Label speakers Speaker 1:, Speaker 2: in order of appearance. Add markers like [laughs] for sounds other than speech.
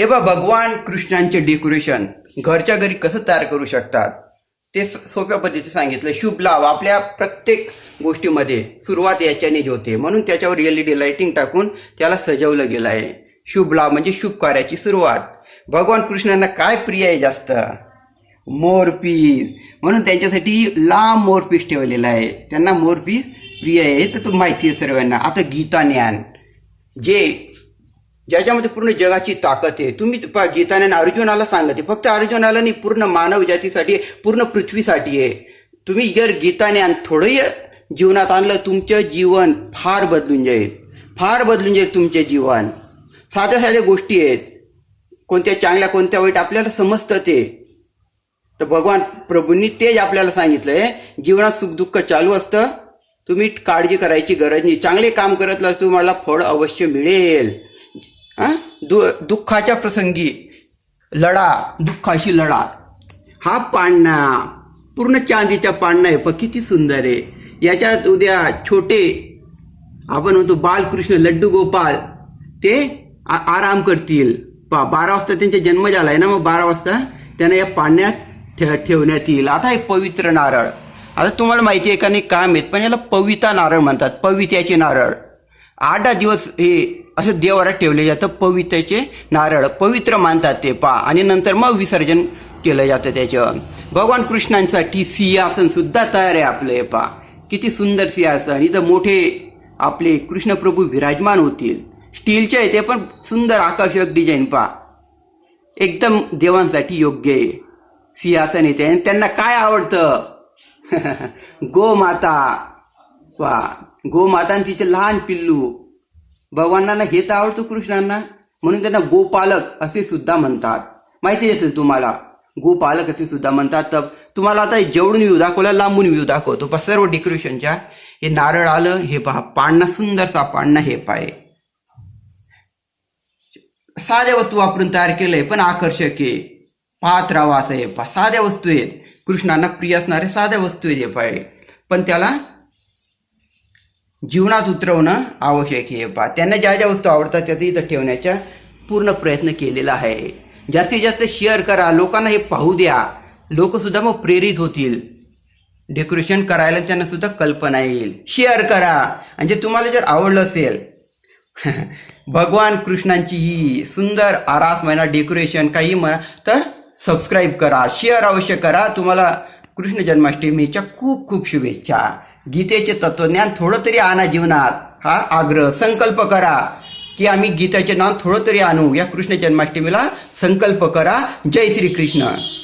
Speaker 1: हे बा भगवान कृष्णांचे डेकोरेशन घरच्या घरी कसं तयार करू शकतात? ते स- सोप्या पद्धतीने सांगितलं. शुभ लाभ. आपल्या प्रत्येक गोष्टीमध्ये सुरुवात याच्याने होते. म्हणून त्याच्यावर एल ई डी लाइटिंग टाकून त्याला सजवलं गेलं आहे. शुभ लाभ म्हणजे शुभ कार्याची सुरुवात. भगवान कृष्णांना काय प्रिय आहे जास्त? मोरपीस म्हणून त्यांच्यासाठी लांब मोरपीस ठेवलेला आहे. त्यांना मोरपीस प्रिय आहे. तर तो माहिती आहे सर्वांना. आता गीता ज्ञान. जे ज्याच्यामध्ये पूर्ण जगाची ताकद आहे. तुम्ही गीताने अर्जुनाला सांगते फक्त अर्जुनाला नाही पूर्ण मानव जातीसाठी पूर्ण पृथ्वीसाठी आहे. तुम्ही जर गीताने थोडंही जीवनात आणलं तुमचं जीवन फार बदलून जाईल. फार बदलून जाईल तुमचे जीवन. साध्या साध्या गोष्टी आहेत. कोणत्या चांगल्या कोणत्या वाईट आपल्याला समजतं ते. तर भगवान प्रभूंनी तेच आपल्याला सांगितलंय जीवनात सुखदुःख चालू असतं. तुम्ही काळजी करायची गरज नाही. चांगले काम करत तुम्हाला फळ अवश्य मिळेल. दु दुःखाच्या प्रसंगी लढा दुःखाशी लढा. हा पाळणा पूर्ण चांदीचा पाळणा आहे पण किती सुंदर आहे. याच्यात उद्या छोटे आपण म्हणतो बालकृष्ण लड्डू गोपाल ते आ- आराम करतील. पा बारा वाजता त्यांचा जन्म झाला आहे ना मग बारा वाजता त्यांना या पाण्यात ठे ठेवण्यात येईल. आता हे पवित्र नारळ. आता तुम्हाला माहिती आहे का नाही काम आहेत पण याला पविता नारळ म्हणतात पवित्याचे नारळ. आठ दहा दिवस हे असं देवारात ठेवले जातं. पवित्रचे नारळ. पवित्र मानतात ते पा. आणि नंतर मग विसर्जन केलं जातं त्याचं. भगवान कृष्णांसाठी सिंहासन सुद्धा तयार आहे आपलं हे पा. किती सुंदर सिंहासन. इथं मोठे आपले कृष्णप्रभू विराजमान होतील. स्टीलचे आहे ते पण सुंदर आकर्षक डिझाईन पा. एकदम देवांसाठी योग्य आहे. सिंहासन येते आणि त्यांना काय आवडतं? [laughs] गोमाता. वा गोमाता तिचे लहान पिल्लू. भगवानांना हे तर आवडतो कृष्णांना. म्हणून त्यांना गोपालक असे सुद्धा म्हणतात. माहिती असेल तुम्हाला? गोपालक असे सुद्धा म्हणतात. तर तुम्हाला आता जेवढून व्ह्यू दाखवला लांबून व्ह्यू दाखवतो. पण सर्व डेकोरेशनच्या हे नारळ आलं हे पहा पाळणा सुंदरसा पाळणा हे पाय. साध्या वस्तू वापरून तयार केलंय पण आकर्षक आहे. पाहत राहावं असं हे पहा. साध्या वस्तू आहेत. कृष्णांना प्रिय असणाऱ्या साध्या वस्तू आहेत हे पाय. पण त्याला जीवनात उतरवणं आवश्यक आहे. पहा त्यांना ज्या ज्या वस्तू आवडतात त्या इथं ठेवण्याचा पूर्ण प्रयत्न केलेला आहे. जास्तीत जास्त शेअर करा लोकांना हे पाहू द्या. लोकसुद्धा मग प्रेरित होतील. डेकोरेशन करायला त्यांना सुद्धा कल्पना येईल. शेअर करा. म्हणजे तुम्हाला जर आवडलं असेल [laughs] भगवान कृष्णांची ही सुंदर आरास म्हणा डेकोरेशन काही म्हणा तर सबस्क्राईब करा. शेअर अवश्य करा. तुम्हाला कृष्ण जन्माष्टमीच्या खूप खूप शुभेच्छा. गीतेचे तत्वज्ञान थोडं तरी आणा जीवनात. हा आग्रह संकल्प करा की आम्ही गीताचे नाव थोडं तरी आणू. या कृष्ण जन्माष्टमीला संकल्प करा. जय श्री कृष्ण